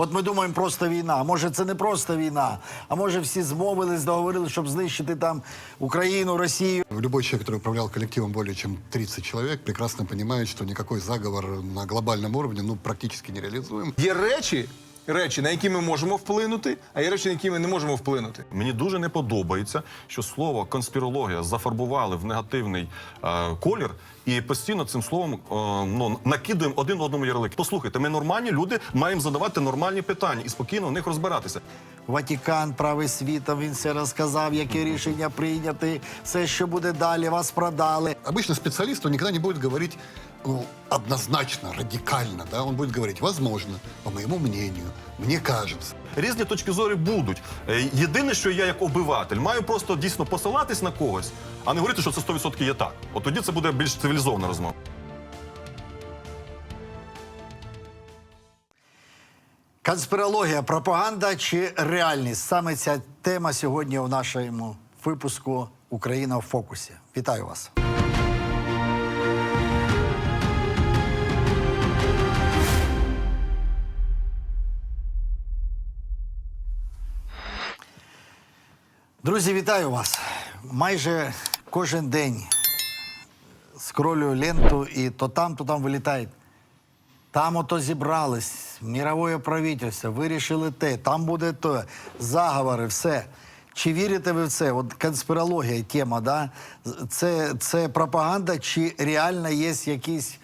От ми думаємо, просто війна. А може, це не просто війна, а може всі змовились, договорили, щоб знищити там Україну, Росію. Любой человек, который управлял коллективом более чем 30 человек, прекрасно понимает, что никакой заговор на глобальном уровне ну, практически не реализуем. Є речі, речі, на які ми можемо вплинути, а є речі, на які ми не можемо вплинути. Мені дуже не подобається, що слово конспірологія зафарбували в негативний е, колір, і постійно цим словом е, ну, накидуємо один одному ярлик. Послухайте, ми нормальні люди, маємо задавати нормальні питання і спокійно в них розбиратися. Ватікан, правий світом, він все розказав, які рішення прийняти, все, що буде далі, вас продали. Обычно специалист, он никогда не будет говорить ну, однозначно, радикально. Да? Он будет говорить, возможно, по моему мнению, мне кажется. Різні точки зору будуть. Е, Єдине, що я як обиватель маю просто дійсно посилатись на когось, а не говорити, що це 100% є так. От тоді це буде більш цивілізована розмова. Конспірологія, пропаганда чи реальність? Саме ця тема сьогодні у нашому випуску Україна в фокусі. Вітаю вас. Друзі, вітаю вас. Майже кожен день скролюю ленту і то там, то там вилітає. Там ото зібрались, мірове правительство, вирішили те, там буде то, заговори, все. Чи вірите ви в це? От конспірологія тема, да? Це, це пропаганда, чи реально є якісь,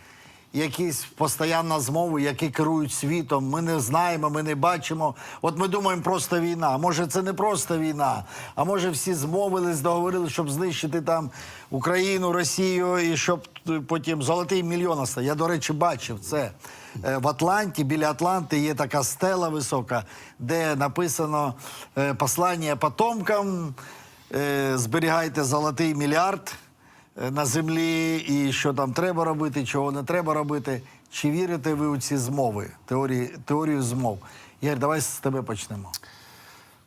якісь постійна змови, які керують світом? Ми не знаємо, ми не бачимо. От ми думаємо, просто війна. Може, це не просто війна, а може всі змовились, договорили, щоб знищити там Україну, Росію і щоб е, потім золотий мільйон остав. Я, до речі, бачив це. Е, В Атланті, біля Атланти є така стела висока, де написано е, послання потомкам, зберігайте золотий мільярд на землі, і що там треба робити, чого не треба робити. Чи вірите ви у ці змови, теорії, теорію змов? Ігор, давай з тебе почнемо.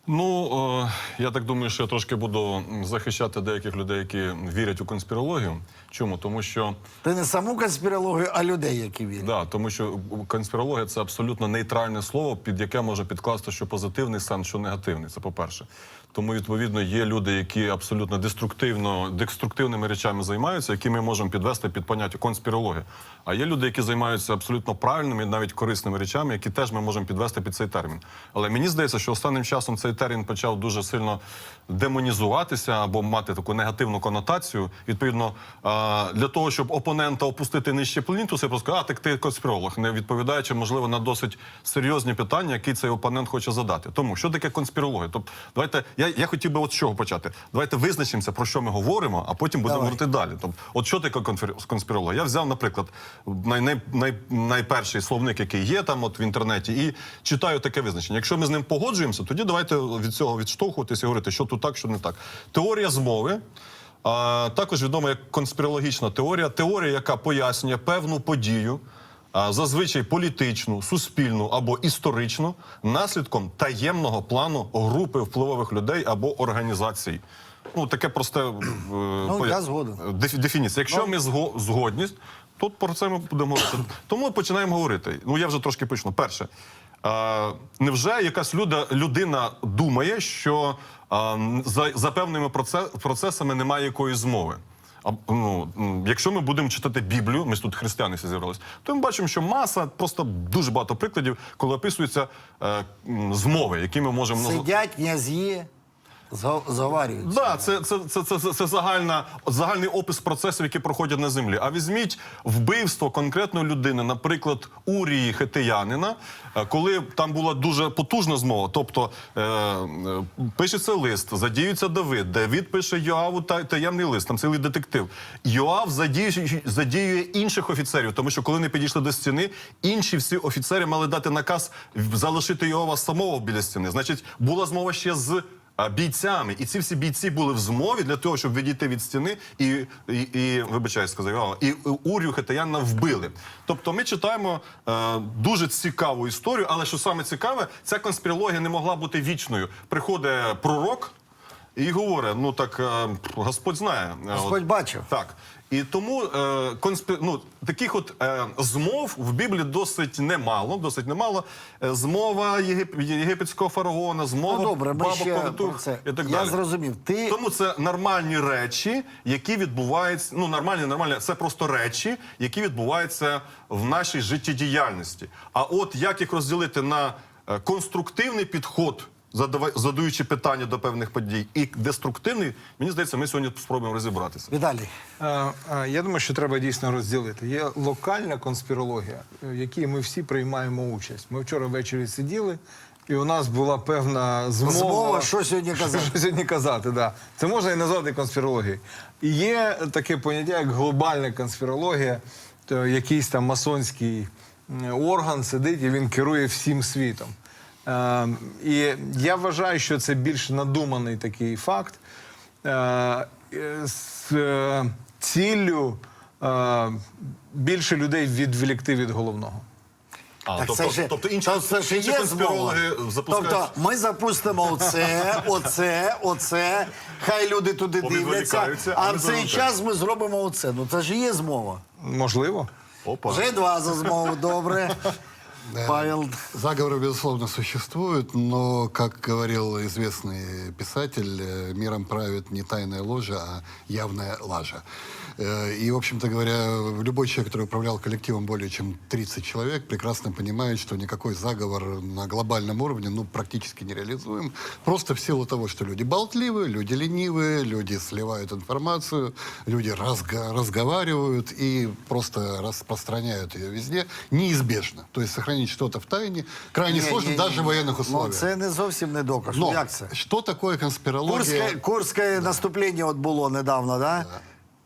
Ну е, я так думаю, що я трошки буду захищати деяких людей, які вірять у конспірологію. Чому? Тому що Ти не саму конспірологію, а людей, які вірять. да, тому що конспірологія це абсолютно нейтральне слово, під яке може підкласти що позитивний сенс, що негативний. Це по-перше. Тому відповідно є люди, які абсолютно деструктивно деструктивними речами займаються, які ми можемо підвести під поняття конспірологія. А є люди, які займаються абсолютно правильними, навіть корисними речами, які теж ми можемо підвести під цей термін. Але мені здається, що останнім часом цей термін почав дуже сильно демонізуватися або мати таку негативну конотацію. Відповідно, для того, щоб опонента опустити нижче плінтуса, я просто а так ти конспіролог, не відповідаючи, можливо, на досить серйозні питання, які цей опонент хоче задати. Тому що таке конспірологія? Тобто, давайте я, я хотів би от з чого почати. Давайте визначимося, про що ми говоримо, а потім будемо говорити далі. Тобто, от що таке конспірологія? Я взяв, наприклад, най, най, най, найперший словник, який є там от в інтернеті, і читаю таке визначення. Якщо ми з ним погоджуємося, тоді давайте від цього відштовхуватися і говорити, що тут так, що не так. Теорія змови. А, також відома як конспірологічна теорія, теорія, яка пояснює певну подію, зазвичай політичну, суспільну або історичну, наслідком таємного плану групи впливових людей або організацій. Ну, таке просте е, поя- я згоден. дефі- дефініція. Якщо ми зго- згодні, то про це ми будемо говорити. Тому ми починаємо говорити. Ну я вже трошки почну. Перше, е, невже якась люда, людина думає, що е, за, за певними проце- процесами немає якоїсь змови? А, ну, якщо ми будемо читати Біблію, ми ж тут християни всі зібралися, то ми бачимо, що маса просто дуже багато прикладів, коли описуються е, змови, які ми можемо Сидять князі, зговарюються. Да, це, це, це, це, це, це загальна, загальний опис процесів, які проходять на землі. А візьміть вбивство конкретної людини, наприклад, Урії Хетиянина, е, коли там була дуже потужна змова. Тобто е, е, пишеться лист, задіюється Давид, Давид пише Йоаву та, таємний лист, там цілий детектив. Йоав задіює, задіює інших офіцерів, тому що коли вони підійшли до стіни, інші всі офіцери мали дати наказ залишити Йоава самого біля стіни. Значить, була змова ще з бійцями. І ці всі бійці були в змові для того, щоб відійти від стіни і, і, і вибачаю, сказав, і Ур'ю Хетаяна вбили. Тобто ми читаємо е, дуже цікаву історію, але що саме цікаве, ця конспірологія не могла бути вічною. Приходить пророк. І говорить, ну так е, Господь знає. Е, Господь бачив. Так. І тому е, конспі... ну, таких от е, змов в Біблії досить немало. Досить немало. Е, змова єгип... єгипетського фараона, змова Ну, добре, ми ще повитух про це. і так Я далі. зрозумів. Ти- Тому це нормальні речі, які відбуваються. Ну, нормальні, нормальні, це просто речі, які відбуваються в нашій життєдіяльності. А от як їх розділити на е, конструктивний підход, задаючи питання до певних подій, і деструктивний, мені здається, ми сьогодні спробуємо розібратися. Віталій, Е, е, Я думаю, що треба дійсно розділити. Є локальна конспірологія, в якій ми всі приймаємо участь. Ми вчора ввечері сиділи, і у нас була певна змова. Змова, що сьогодні казати. Що сьогодні казати, да. Це можна і назвати конспірологією. І є таке поняття, як глобальна конспірологія, то якийсь там масонський орган сидить і він керує всім світом. Е, і я вважаю, що це більш надуманий такий факт. Е, з е, ціллю е, більше людей відволікти від головного. А, так тобто, це ж, тобто інші, то це ж інші є конспірологи змова. запускають. Тобто ми запустимо оце, оце, оце. Хай люди туди дивляться. А А в цей час ми зробимо оце. Ну це ж є змова. Можливо. Опа. Вже два за змову, добре. Павел, Заговоры, безусловно, существуют, но, как говорил известный писатель, э, миром правит не тайная ложа, а явная лажа. Э, И, в общем-то говоря, любой человек, который управлял коллективом более чем 30 человек, прекрасно понимает, что никакой заговор на глобальном уровне ну, практически не реализуем. Просто в силу того, что люди болтливые, люди ленивые, люди сливают информацию, люди разго- разговаривают и просто распространяют ее везде, неизбежно. То есть сохранить что-то в тайне крайне Ні, сложно ні, даже в ні. военных Ну условиях. це не зовсім не доказ. Ну Но як це? что такое конспирология? Курське, Курське наступлення от було недавно, да?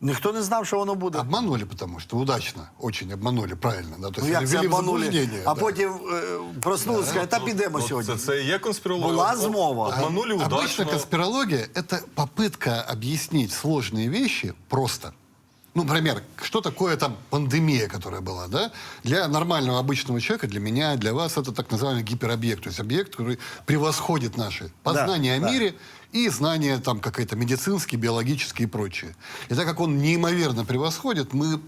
Ніхто не знав, що воно буде. Обманули, потому что удачно, очень обманули, правильно. Да? То Ну есть як це ввели в обманули? заблуждение. А да. потім е, проснулися, сказали, та підемо Ну, сьогодні. Це, це і є конспірологія. Була змова. Обманули удачно. Обычно конспирология – это попытка объяснить сложные вещи просто. Ну, например, что такое там пандемия, которая была, да? Для нормального обычного человека, для меня, для вас, это так называемый гиперобъект. То есть объект, который превосходит наши познания да. о мире и знания там какие-то медицинские, биологические и прочее. И так как он неимоверно превосходит, мы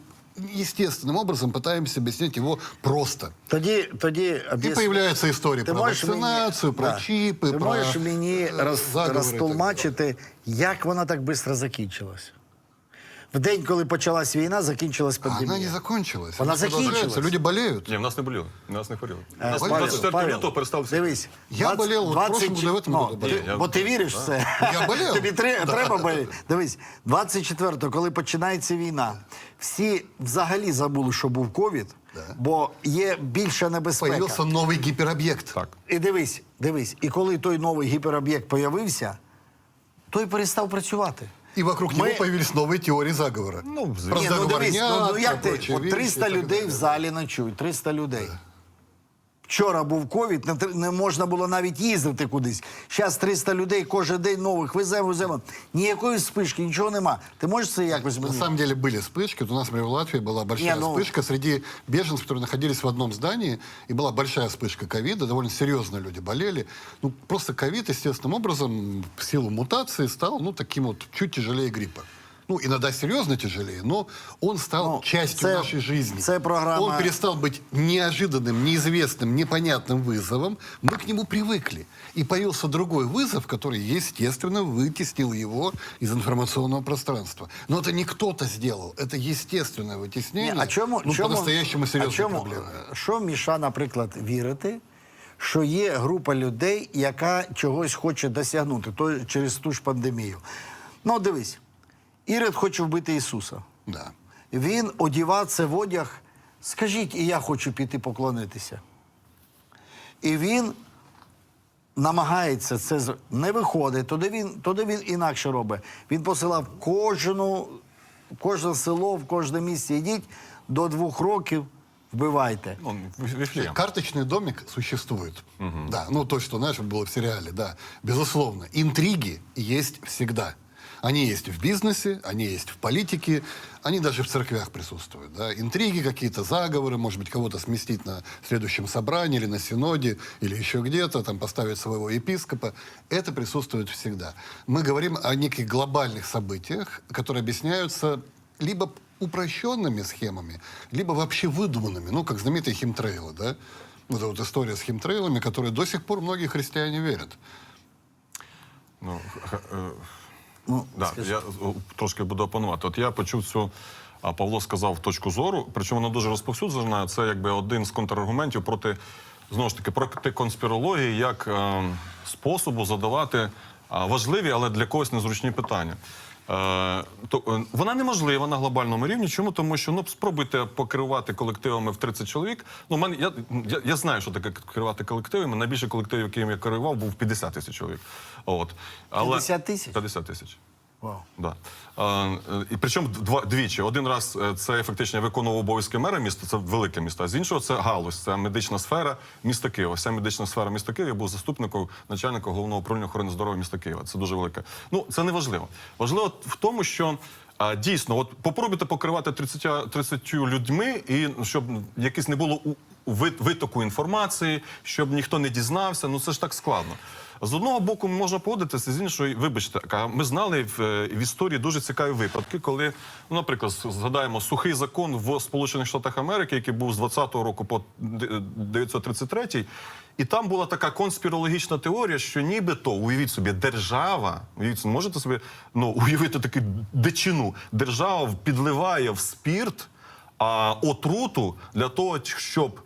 естественным образом пытаемся объяснять его просто. Тоді, тоді И об'яс- появляются истории Ти про можеш вакцинацию, мені, про чипы, Ти про можеш мені э, роз, заговоры и так розтолмачити, як вона так швидко закінчилась? В день, коли почалась війна, закінчилась А пандемія. Она не закончилась. Она продолжается. закончилась. Люди болеют. Ні, в нас не боліли. В нас не хворіли. У Е, нас Павел, 24 Павел, лютого перестали всі. Дивись. Я болел вот в прошлом году, в этом ну, году болел. ти- Я- Бо ти віриш в це. Я болел. Тобі тре- Да. треба боліти. Дивись, 24-го, коли починається війна, всі взагалі забули, що був ковід, бо є більша небезпека. Появился новый гиперобъект. Так. І дивись, дивись, і коли той новий гіпероб'єкт появився, той перестав працювати. И вокруг Ми... нього появились нові теорії заговора. Ну, про Ні, ну дивись, ну, ну як ти? От 300 людей в залі ночують, 300 людей. Вчора був ковід, не, тр- не можна було навіть їздити кудись. Зараз 300 людей кожен день нових веземо, веземо. Ніякої спишки, нічого нема. Ти можеш це якось На мені? самом деле были вспышки. Вот у нас, например, в Латвии была большая Не, ну- вспышка среди беженцев, которые находились в одном здании. И была большая вспышка ковида. Довольно серьезно люди болели. Ну, просто ковид, естественным образом, в силу мутации стал, ну, таким вот чуть тяжелее гриппа. Ну, иногда серьезно тяжелее, но он стал Ну, частью це- нашей жизни. це програма- Он перестал быть неожиданным, неизвестным, непонятным вызовом. Мы к нему привыкли. И появился другой вызов, который, естественно, вытеснил его из информационного пространства. Но это не кто-то сделал, это естественное Ні, вытеснение. а чому, ну, чому, по-настоящему а серьезной чому, проблемы. е, Що міша, наприклад, вірити, що є група людей, яка чогось хоче досягнути то, через ту ж пандемію? Ну, дивись, Ірод хоче вбити Ісуса. Да. Він одівав це в одяг. Скажіть, і я хочу піти поклонитися. І він намагається це не виходить, тоді він, тоді він інакше робить. Він посилав кожну, кожне село, в кожне місце. Йдіть до двох років, вбивайте. Ну. Карточный домик существует. Да, ну то, что, знаешь, было в сериале, да. Безусловно. Интриги есть всегда. Они есть в бизнесе, они есть в политике, они даже в церквях присутствуют. Да? Интриги какие-то, заговоры, может быть, кого-то сместить на следующем собрании или на синоде, или еще где-то, там поставить своего епископа. Это присутствует всегда. Мы говорим о неких глобальных событиях, которые объясняются либо упрощенными схемами, либо вообще выдуманными, ну, как знаменитые химтрейлы, да? Вот эта вот история с химтрейлами, которые до сих пор многие христиане верят. Ну, е, Ну, Да, скажи. я трошки буду опанувати. От я почув цю. А Павло сказав точку зору, причому вона дуже розповсюджена. Це якби один з контраргументів проти знову ж таки проти конспірології як е, способу задавати е, важливі, але для когось незручні питання. Е, то, е, вона неможлива на глобальному рівні. Чому? Тому що ну спробуйте покривати колективами в 30 чоловік. Ну, мене я, я, я знаю, що таке керувати колективами. Найбільший колектив, яким я керував, був 50 тисяч чоловік. От. Але, 50 тисяч? 50 тисяч. Вау. Да. Е, і причому два двічі. Один раз е, це фактично виконував обов'язки мера міста, це велике місто. З іншого це галузь, це медична сфера міста Києва. Вся медична сфера міста Києва я був заступником начальника головного управління охорони здоров'я міста Києва. Це дуже велике. Ну це не важливо. Важливо в тому, що. А, дійсно, от попробуйте покривати 30, 30 людьми, і щоб якесь не було у- ви- витоку інформації, щоб ніхто не дізнався. Ну це ж так складно. З одного боку можна погодитися, з іншої, вибачте, ми знали в, в історії дуже цікаві випадки, коли, ну, наприклад, згадаємо сухий закон в Сполучених Штатах Америки, який був з 20-го року по 933 і там була така конспірологічна теорія, що нібито, уявіть собі, держава, уявіть, можете собі ну, уявити таку дичину, держава підливає в спірт а, отруту для того, щоб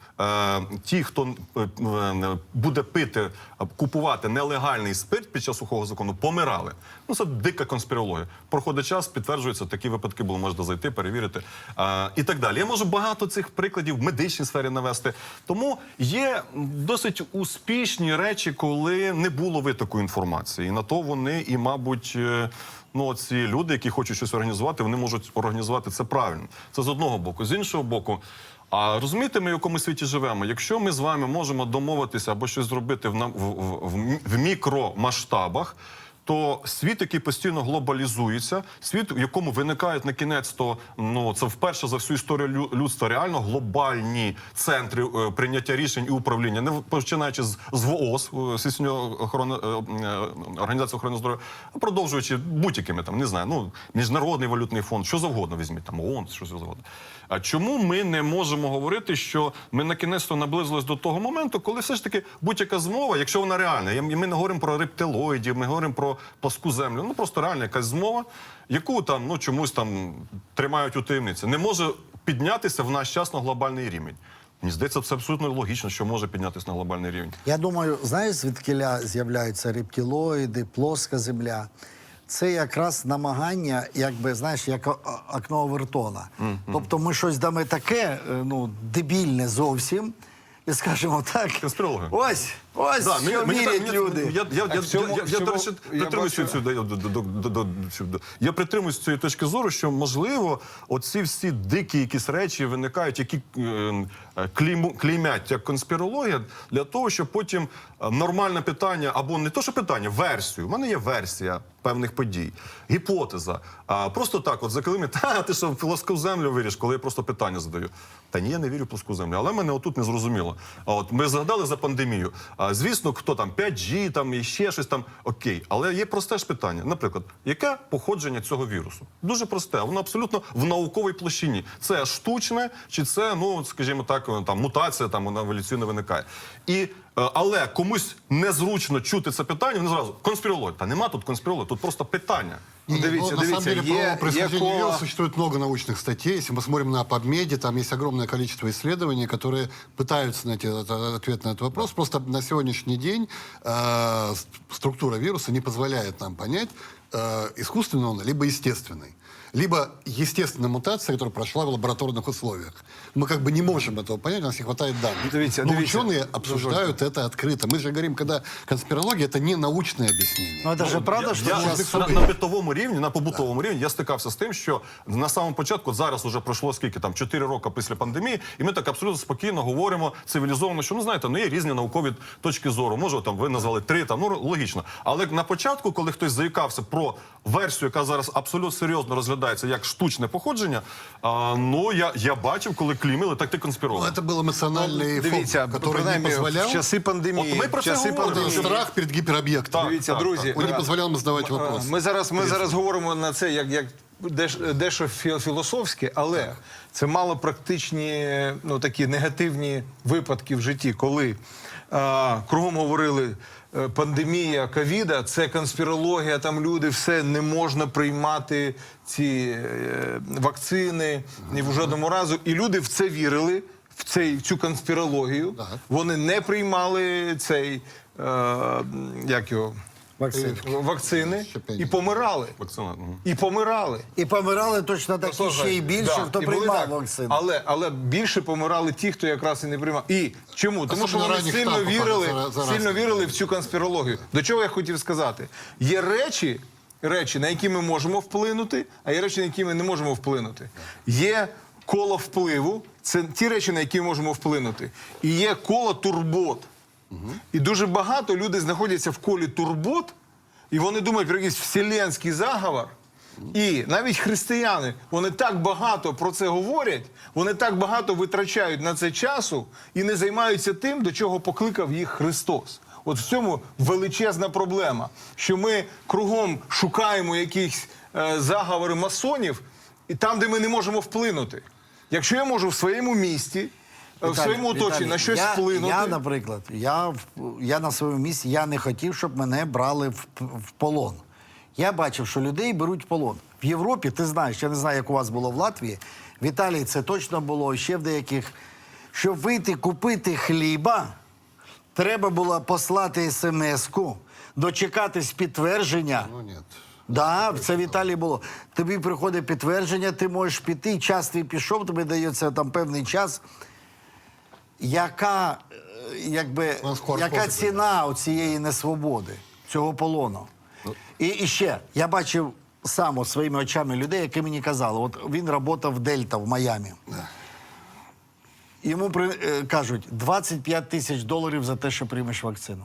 ті, хто е, е, буде пити, е, купувати нелегальний спирт під час сухого закону, помирали. Ну це дика конспірологія. Проходить час, підтверджується, такі випадки було можна зайти, перевірити е, і так далі. Я можу багато цих прикладів в медичній сфері навести. Тому є досить успішні речі, коли не було витоку інформації. І на то вони і, мабуть. е, Ну, ці люди, які хочуть щось організувати, вони можуть організувати це правильно. Це з одного боку. З іншого боку, а розумієте, ми в якому світі живемо? Якщо ми з вами можемо домовитися або щось зробити в, в, в, в, мікромасштабах, то світ, який постійно глобалізується, світ, в якому виникають на кінець, то ну це вперше за всю історію людства реально глобальні центри е, прийняття рішень і управління, не починаючи з, з ВООЗ, е, Всесвітньої охорони е, е, організації охорони здоров'я, а продовжуючи будь-якими там, не знаю, ну міжнародний валютний фонд, що завгодно візьміть, там ООН, що завгодно. А чому ми не можемо говорити, що ми на кінець наблизились до того моменту, коли все ж таки будь-яка змова, якщо вона реальна, і ми не говоримо про рептилоїдів, ми говоримо про пласку землю, ну просто реальна якась змова, яку там ну чомусь там тримають у таємниці, не може піднятися в наш час на глобальний рівень. Мені здається, це абсолютно логічно, що може піднятися на глобальний рівень. Я думаю, знаєш, звідкиля з'являються рептилоїди, плоска земля. Це якраз намагання, якби знаєш, як окно Овертона. окно Овертона. Тобто ми щось дамо таке, е, ну, дебільне зовсім, і скажемо так. Ось, ось Да, що так- люди. Я, я, я, в цьому- я, я, в я, до речі, я притримуюся бачу- цю, до, до, до, до, до, цю- до- я притримуюсь цієї точки зору, що можливо оці всі дикі якісь речі виникають, які е, е, клейму- клеймять як конспірологія, для того, щоб потім е, нормальне питання, або не то, що питання, версію. У мене є версія певних подій, гіпотеза. А просто так, от закилими, та ти що в плоску землю виріш, коли я просто питання задаю. Та ні, я не вірю в плоску землю, але мене отут не зрозуміло. А от ми згадали за пандемію. Звісно, хто там 5G, там і ще щось там окей. Але є просте ж питання. Наприклад, яке походження цього вірусу? Дуже просте. Воно абсолютно в науковій площині. Це штучне, чи це, ну скажімо так, там мутація, там вона еволюційно виникає. І але комусь незручно чути це питання, вони зразу конспірологія. Та нема тут конспірології, тут просто питання. Не, не, Дивіться, ну, на самом дивіться, деле, є- про происхождение є вируса коло- существует много научных статей. Если мы смотрим на PubMed, там есть огромное количество исследований, которые пытаются найти этот- ответ на этот вопрос. Просто на сегодняшний день э, с- структура вируса не позволяет нам понять, э, искусственный он, либо естественный. Либо естественная мутация, которая прошла в лабораторных условиях. Мы как бы не можем этого понять, у нас не хватает данных. Дивіться, Но дивіться. ученые обсуждают это открыто. Мы же говорим, когда конспирология это не научное объяснение. Ну, це ж правда, я, що я, зараз на, на битовому рівні, на побутовому рівні, я стикався з тим, що на самому початку зараз вже пройшло скільки там 4 роки після пандемії, і ми так абсолютно спокійно говоримо цивілізовано, що ну знаєте, ну є різні наукові точки зору. Може, там ви назвали три, там ну логічно. Але на початку, коли хтось заїкався про версію, яка зараз абсолютно серйозно розглядається як штучне походження, а, ну я, я бачив, коли клімили, так ти Ну, конспірував. это был эмоциональный Дивіться, фон, который не принаймні, позволял... в часи пандемії. От ми про в це часи говоримо, Это пандемії. страх перед гиперобъектом. Дивіться, так, друзі, Он не е, позволял им задавать е, вопросы. Ми зараз, ми зараз говоримо на це як, як деш- дещо фі- філософське, але це мало практичні ну, такі негативні випадки в житті, коли а, кругом говорили. е, Пандемія ковіда, це конспірологія, там люди, все не можна приймати ці е, вакцини ні в жодному разу. І люди в це вірили, в цей цю конспірологію. Вони не приймали цей е, як його Вакцини. Е, вакцини і помирали. Вакцина. І помирали. І помирали точно так і ще й більше, да, хто і були приймав так. вакцину. Але, але більше помирали ті, хто якраз і не приймав. І чому? Тому що Особливо вони ранніх сильно етапах, вірили, зараз- зараз. сильно вірили в цю конспірологію. До чого я хотів сказати? Є речі, речі, на які ми можемо вплинути, а є речі, на які ми не можемо вплинути. Є коло впливу, це ті речі, на які ми можемо вплинути. І є коло турбот. І дуже багато людей знаходяться в колі турбот, і вони думають про якийсь вселенський заговор. І навіть християни, вони так багато про це говорять, вони так багато витрачають на це часу і не займаються тим, до чого покликав їх Христос. От в цьому величезна проблема, що ми кругом шукаємо якісь е, заговори масонів, і там, де ми не можемо вплинути. Якщо я можу в своєму місті, в своєму оточенні на щось я, вплинути. Я, наприклад, я, я на своєму місці я не хотів, щоб мене брали в, в полон. Я бачив, що людей беруть в полон. В Європі, ти знаєш, я не знаю, як у вас було в Латвії. В Італії це точно було, ще в деяких. Щоб вийти купити хліба, треба було послати смс-ку, дочекатись підтвердження. Ну нет. Да, це в Італії було. Тобі приходить підтвердження, ти можеш піти, час твій пішов, тобі дається там певний час. Яка, е, якби, Ну, яка ціна у цієї несвободи, цього полону? І, і ще, я бачив сам от своїми очами людей, які мені казали, от він працював в Дельта в Майамі. Йому при, е, кажуть 25 тисяч доларів за те, що приймеш вакцину.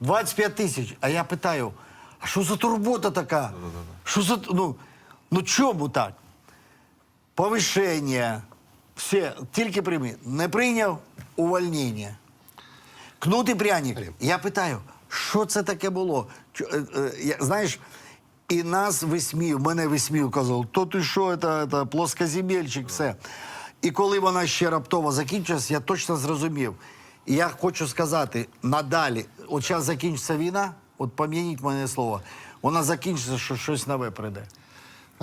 25 тисяч. А я питаю: а що за турбота така? Що за ну, ну чому так? Повишення. Все, тільки прийми. Не прийняв увольнення. Кнутий пряник. Я питаю, що це таке було? Чо- е, е, знаєш, і нас висмів, мене висмів, казав, то ти що, це, це плоскоземельчик, все. І коли вона ще раптово закінчилась, я точно зрозумів. І я хочу сказати, надалі, от зараз закінчиться війна, от пам'ятіть мене слово, вона закінчиться, що щось нове прийде.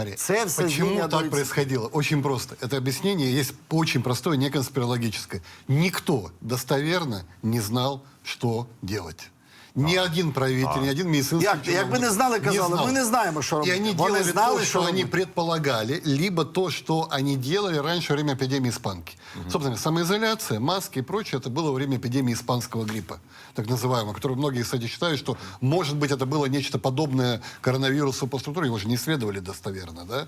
Смотри, Це все почему так происходило? Очень просто. Это объяснение есть очень простое, не конспирологическое. Никто достоверно не знал, что делать. Ни один правитель, ни один медицинский Як- як чиновник бы не знали, казали, знал. ми не знаємо, що И робити. они Вони делали знали, то, что они робити. предполагали, либо то, что они делали раньше во время эпидемии испанки. Собственно, самоизоляция, маски и прочее, это было во время эпидемии испанского гриппа, так называемого, который многие, кстати, считают, что, может быть, это было нечто подобное коронавирусу по структуре, его же не исследовали достоверно, да?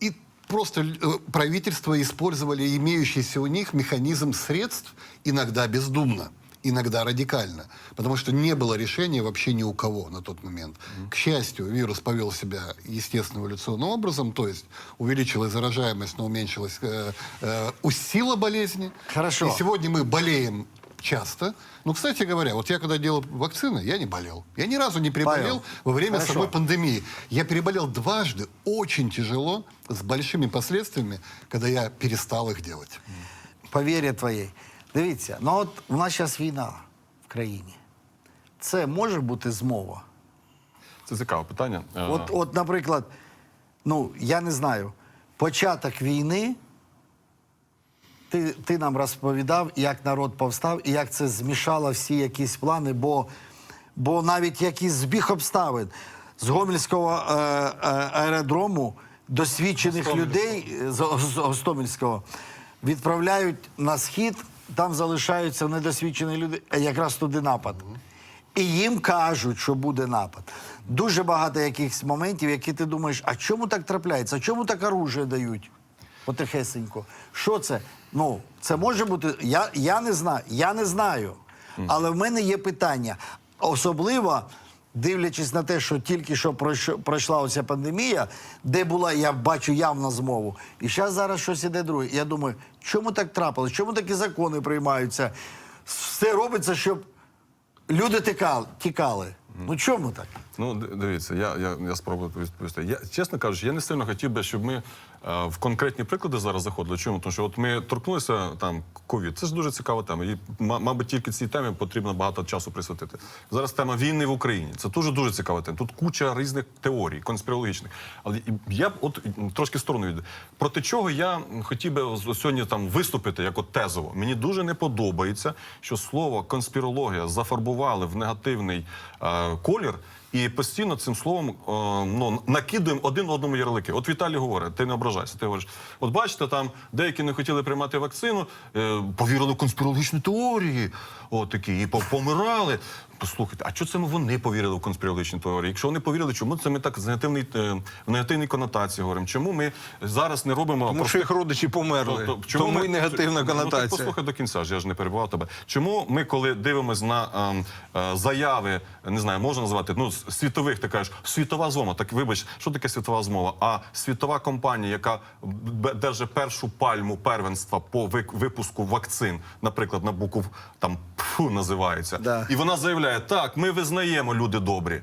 И просто э, правительства использовали имеющийся у них механизм средств, иногда бездумно, иногда радикально, потому что не было решения вообще ни у кого на тот момент. К счастью, вирус повел себя естественным эволюционным образом, то есть увеличилась заражаемость, но уменьшилась э, э, сила болезни. Хорошо. И сегодня мы болеем часто. Ну, кстати говоря, вот я когда делал вакцины, я не болел. Я ни разу не приболел Павел, во время хорошо. самой пандемии. Я переболел дважды, очень тяжело, с большими последствиями, когда я перестал их делать. по вірі твоїй. Дивіться, ну от у нас зараз війна в країні. Це може бути змова. Це цікаве питання. Е, От, от, наприклад, ну, я не знаю, початок війни. Ти, ти нам розповідав, як народ повстав і як це змішало всі якісь плани, бо, бо навіть якийсь збіг обставин з Гомельського е, е, аеродрому досвідчених людей е, з, з Гостомельського відправляють на схід, там залишаються недосвідчені люди, а якраз туди напад. І їм кажуть, що буде напад. Дуже багато якихось моментів, які ти думаєш, а чому так трапляється? А чому так оружие дають? Потихесенько. Що це? Ну, це може бути. Я, я не знаю. Я не знаю. Але в мене є питання. Особливо дивлячись на те, що тільки що пройшла оця пандемія, де була, я бачу явно змову. І зараз зараз щось іде друге. Я думаю, чому так трапилось? Чому такі закони приймаються? Все робиться, щоб люди тікали. тікали. Ну чому так? Ну, дивіться, я, я, я спробую відповісти. Я, чесно кажучи, я не сильно хотів би, щоб ми в конкретні приклади зараз заходили. Чому? Тому що от ми торкнулися там ковід. Це ж дуже цікава тема. І, ма- мабуть, тільки цій темі потрібно багато часу присвятити. Зараз тема війни в Україні. Це дуже дуже цікава тема. Тут куча різних теорій, конспірологічних. Але я б от трошки сторону від проти чого я хотів би сьогодні там виступити як от тезово. Мені дуже не подобається, що слово конспірологія зафарбували в негативний е, колір. І постійно цим словом е, ну, накидуємо один одному ярлики. От Віталій говорить, ти не ображайся. Ти говориш, от бачите, там деякі не хотіли приймати вакцину, е, повірили в конспірологічні теорії, от такі, і помирали. Послухайте, а чого це вони повірили в конспірологічні теорії? Якщо вони повірили, чому це ми так з негативний, е, в негативній конотації говоримо? Чому ми зараз не робимо Тому просто- що їх родичі померли. Тобто, чому Тому ми- і негативна Ну, послухай до кінця ж я ж не перебував тебе. Чому ми, коли дивимося на ем, е, заяви, не знаю, можна назвати ну світових, ти кажеш, світова змова. Так вибач, що таке світова змова? А світова компанія, яка держить першу пальму первенства по випуску вакцин, наприклад, на букву там ПФУ називається, Да. і вона заявляє: так, ми визнаємо люди добрі.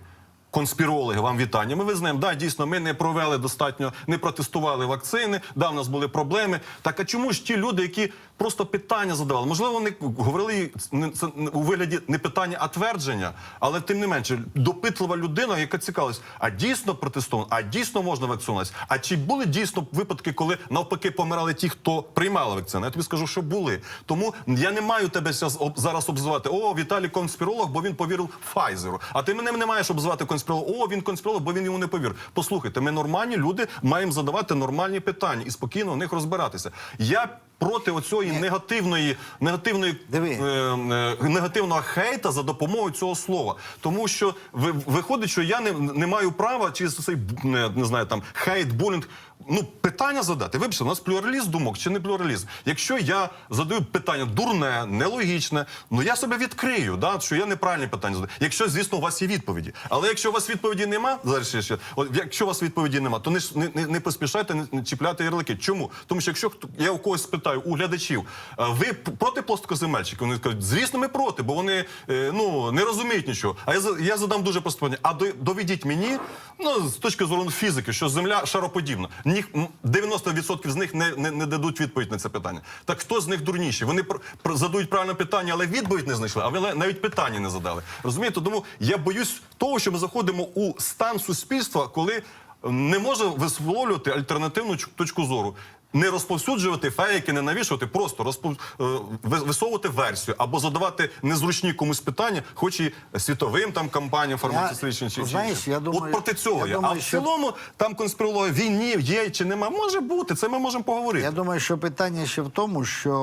Конспірологи, вам вітання. Ми визнаємо, да, дійсно, ми не провели достатньо, не протестували вакцини, да, в нас були проблеми. Так а чому ж ті люди, які просто питання задавали? Можливо, вони говорили це у вигляді не питання, а твердження, але тим не менше, допитлива людина, яка цікавилась, а дійсно протестовано, а дійсно можна вакцинуватися? А чи були дійсно випадки, коли навпаки помирали ті, хто приймали вакцину? Я тобі скажу, що були. Тому я не маю тебе зараз об- зараз обзивати. О, Віталій конспіролог, бо він повірив Файзеру. А ти мене не маєш обзивати конспіролог. О, він конспіролог, бо він йому не повірив. Послухайте, ми нормальні люди маємо задавати нормальні питання і спокійно в них розбиратися. Я проти оцієї негативної, негативної е, е, негативного хейта за допомогою цього слова. Тому що ви, виходить, що я не, не маю права через цей не, не знаю там хейт, булінг. Ну, питання задати. Вибачте, у нас плюралізм думок чи не плюралізм? Якщо я задаю питання дурне, нелогічне, ну я себе відкрию, да, що я неправильні питання задаю. Якщо, звісно, у вас є відповіді. Але якщо у вас відповіді нема, зараз ще, ще от, якщо у вас відповіді нема, то не, не, не, поспішайте не, не чіпляти ярлики. Чому? Тому що якщо я у когось спитаю, у глядачів, ви проти плоскоземельщиків? Вони скажуть, звісно, ми проти, бо вони е, ну, не розуміють нічого. А я, я задам дуже просте питання. А доведіть мені, ну, з точки зору фізики, що Земля шароподібна. Ніх, 90% з них не, не, не дадуть відповідь на це питання. Так хто з них дурніші? Вони задають правильне питання, але відповідь не знайшли, а ви навіть питання не задали. Розумієте? Тому я боюсь того, що ми заходимо у стан суспільства, коли не може висловлювати альтернативну точку зору. Не розповсюджувати фейки, не навішувати, просто розпов... е, висовувати версію або задавати незручні комусь питання, хоч і світовим там компаніям фармацевтичним чи, чи знаєш, іншим. я думаю- От проти цього я я. думаю, а в що- цілому там конспірологія війні є чи нема. Може бути, це ми можемо поговорити. Я думаю, що питання ще в тому, що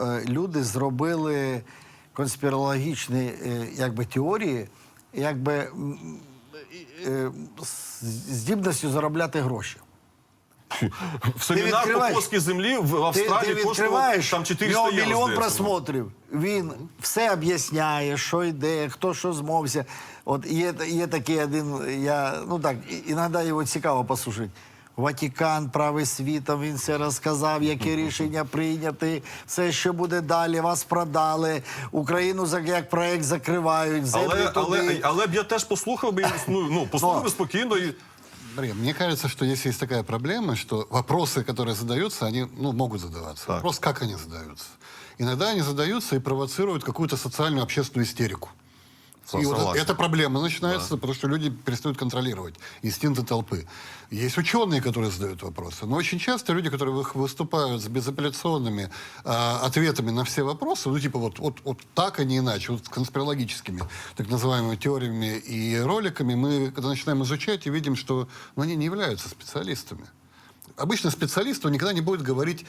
е, люди зробили конспірологічні е, якби, теорії, якби е, здібністю заробляти гроші. В семінар по землі в Австралії ти коштував там 400 нього євро. мільйон здається. просмотрів. Він все об'ясняє, що йде, хто що змовився. От є, є такий один, я, ну так, іноді його цікаво послухати. Ватикан, правий світом, він все розказав, які рішення прийняті, все, що буде далі, вас продали, Україну як проект закривають, землю Але, туди. але, але б я теж послухав би, ну, ну послухав би спокійно і. Мария, мне кажется, что здесь есть такая проблема, что вопросы, которые задаются, они ну, могут задаваться. Так. Вопрос, как они задаются. Иногда они задаются и провоцируют какую-то социальную общественную истерику. И вот эта проблема начинается, потому что люди перестают контролировать инстинкты толпы. Есть ученые, которые задают вопросы, но очень часто люди, которые вы- выступают с безапелляционными а, ответами на все вопросы, ну типа вот, вот, вот так, а не иначе, вот с конспирологическими так называемыми теориями и роликами, мы когда начинаем изучать и видим, что ну, они не являются специалистами. Обычно специалист, он никогда не будет говорить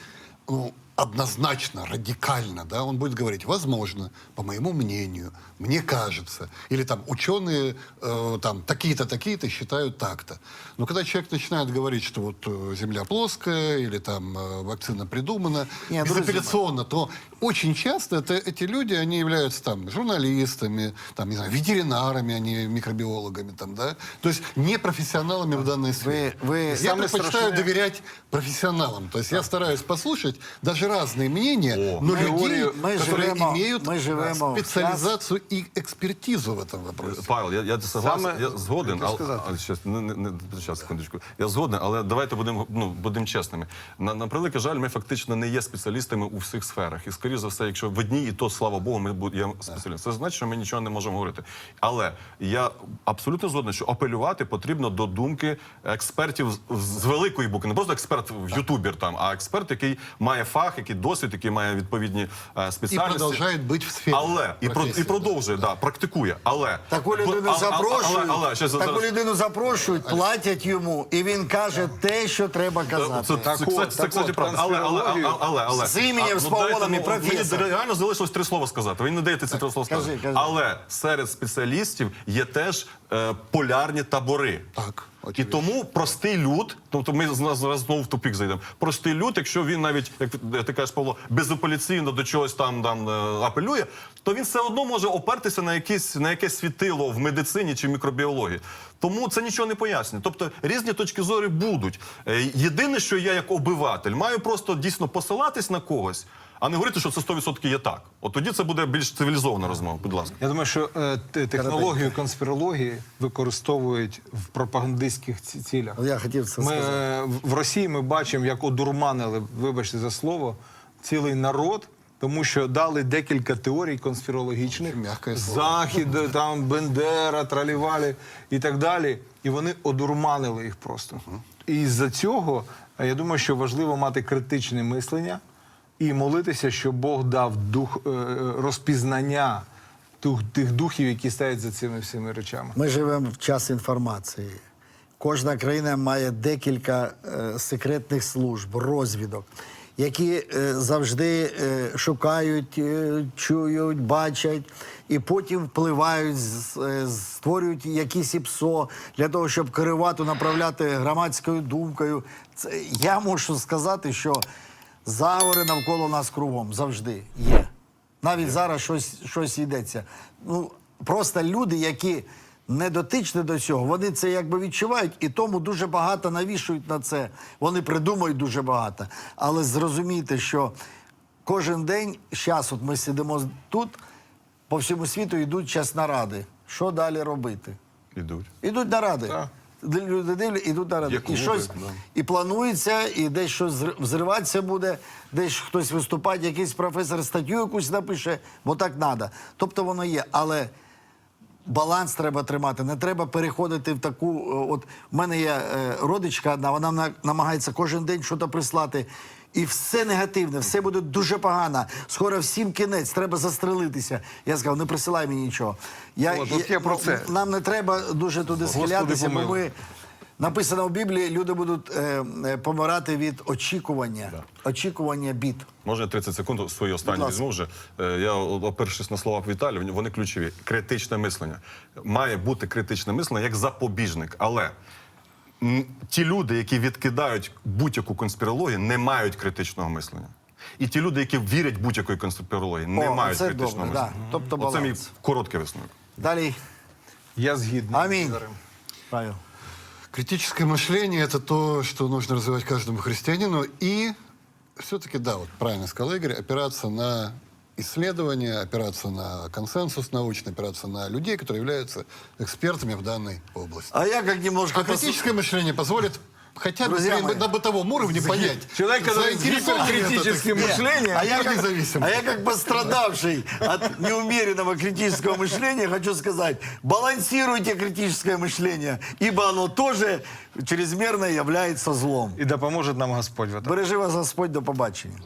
ну, однозначно, радикально, да, он будет говорить, возможно, по моему мнению, мне кажется, или там ученые э, там такие-то, такие-то считают так-то. Но когда человек начинает говорить, что вот э, Земля плоская, или там э, вакцина придумана, Не, друзья безапелляционно, то очень часто это, эти люди, они являются там журналистами, там, не знаю, ветеринарами, а не микробиологами, там, да, то есть не профессионалами в данной сфере. вы Я самое предпочитаю страшное- доверять профессионалам. То есть я стараюсь послушать, даже разные мнения, О. но Мы людей, говорим, мы которые живем- имеют мы живем в специализацию и экспертизу в этом вопросе. Павел, я, я согласен, Саме- я згоден, Хотів але, сказати. але щас, не, не, не, щас, секундочку. Я згоден, але давайте будемо ну, будемо чесними. На, на превеликий жаль, ми фактично не є спеціалістами у всіх сферах. І скоріше за все, якщо в одній, і то слава Богу, ми будемо спеціалістами. Це значить, що ми нічого не можемо говорити. Але я абсолютно згоден, що апелювати потрібно до думки експертів з, з великої букви, не просто експерт в ютубер там, а експерт, який має фах, який досвід, який має відповідні е, спеціальності. продолжает быть в сфере. Але і, про, і продовжує, да, практикує. Але Таку людину Але- запрошують, але- але, щас, таку зараз- людину запрошують, платять йому, і він каже те, що треба казати. Це, це, Так це, от, це, так кстати, правда. Але, але, але, але, але, З іменем, А, з ну, дайте, погонами ну. Мені реально залишилось три слова сказати. Ви не даєте ці три слова кажи, сказати. кажи. Але серед спеціалістів є теж е, полярні табори. Так, І тому простий люд, тобто ми зараз знову в тупік зайдемо. Простий люд, якщо він навіть, як ти кажеш, Павло, безапеляційно до чогось там, там е, апелює, то він все одно може опертися на якесь, на якесь світило в медицині чи мікробіології. Тому це нічого не пояснює. Тобто різні точки зору будуть. Е, Єдине, що я як обиватель маю просто дійсно посилатись на когось, а не говорити, що це 100% є так. От тоді це буде більш цивілізована розмова. Будь ласка. Я думаю, що е, технологію конспірології використовують в пропагандистських цілях. Я хотів це Ми сказати. е, в Росії ми бачимо, як одурманили, вибачте за слово, цілий народ. Тому що дали декілька теорій конспірологічних, захід, там Бендера, Тралівалі і так далі. І вони одурманили їх просто. І з-за цього е, я думаю, що важливо мати критичне мислення і молитися, щоб Бог дав дух е, е, розпізнання тих духів, які стоять за цими всіми речами. Ми живемо в час інформації. Кожна країна має декілька е, секретних служб, розвідок, які е, завжди е, шукають, е, чують, бачать і потім впливають, створюють якісь ІПСО для того, щоб керувати, направляти громадською думкою. Це, я можу сказати, що заговори навколо нас кругом завжди є. Навіть зараз щось, щось йдеться. Ну, просто люди, які не дотичні до цього, вони це якби відчувають, і тому дуже багато навішують на це. Вони придумують дуже багато. Але зрозумійте, що кожен день, зараз от ми сидимо тут, по всьому світу йдуть час наради. Що далі робити? Ідуть. Ідуть наради. Так. Люди дивляться, ідуть наради. Є і клуби, щось да. і планується, і десь щось взриватися буде, десь хтось виступати, якийсь професор статтю якусь напише, бо так треба. Тобто воно є. Але баланс треба тримати. Не треба переходити в таку. е, От в мене є е, родичка одна, вона намагається кожен день щось прислати. І все негативне, все буде дуже погано. Скоро всім кінець, треба застрелитися. Я сказав, не присилай мені нічого. Я, О, я про це. Нам не треба дуже туди схилятися, бо ми написано в Біблії, люди будуть е, е, помирати від очікування. Очікування бід. Можна я 30 секунд свої останні візьму вже. Е, Я опершись на слова Віталія, вони ключові. Критичне мислення. Має бути критичне мислення як запобіжник. Але м, ті люди, які відкидають будь-яку конспірологію, не мають критичного мислення. І ті люди, які вірять будь-якої конспірології, не О, мають це критичного добре, мислення. да. Тобто Оце мій короткий висновок. Далі. Я згідний. Амінь. Павел. Критическое мышление – это то, что нужно развивать каждому христианину. И все-таки, да, вот правильно сказал Игорь, опираться на исследования, опираться на консенсус научный, опираться на людей, которые являются экспертами в данной области. А я как немножко... А критическое мышление позволит хотя бы Друзья мои, на бытовом уровне понять. Человек, который с гиперкритическим мышлением, А я, как, а я как пострадавший от неумеренного критического мышления хочу сказать, балансируйте критическое мышление, ибо оно тоже чрезмерно является злом. І допоможе нам Господь в этом. Бережи вас Господь, до побачення.